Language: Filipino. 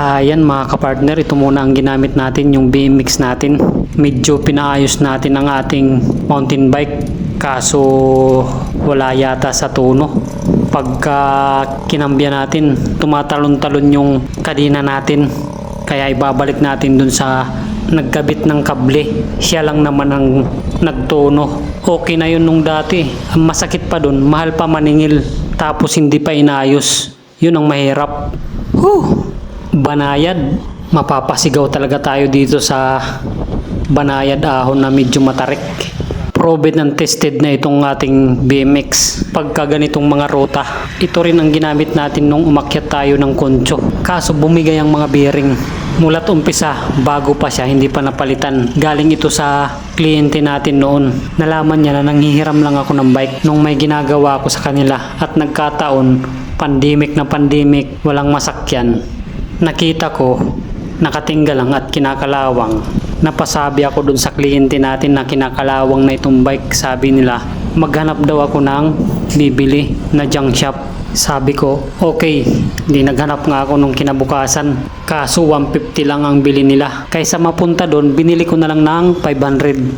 Ayan mga kapartner, ito muna ang ginamit natin, yung BMX natin. Medyo pinaayos natin ang ating mountain bike kaso wala yata sa tono. Pagka kinambya natin, tumatalon-talon yung kadina natin. Kaya ibabalik natin dun sa nagkabit ng kable. Siya lang naman ang nagtono. Okay na yun nung dati. Masakit pa dun, mahal pa maningil. Tapos hindi pa inayos. Yun ang mahirap. Whew! Banayad. Mapapasigaw talaga tayo dito sa banayad ahon na medyo matarik. Proven and tested na itong ating BMX. Pagka ganitong mga ruta, ito rin ang ginamit natin nung umakyat tayo ng koncho. Kaso bumigay ang mga bearing. Mulat umpisa, bago pa siya, hindi pa napalitan. Galing ito sa kliyente natin noon. Nalaman niya na nanghihiram lang ako ng bike nung may ginagawa ako sa kanila. At nagkataon, pandemic na pandemic, walang masakyan. Nakita ko, nakatingga lang at kinakalawang. Napasabi ako dun sa kliyente natin na kinakalawang na itong bike. Sabi nila, maghanap daw ako ng bibili na junk shop. Sabi ko, okay. Di naghanap nga ako nung kinabukasan. Kaso 150 lang ang bili nila. Kaysa mapunta doon, binili ko na lang ng 500.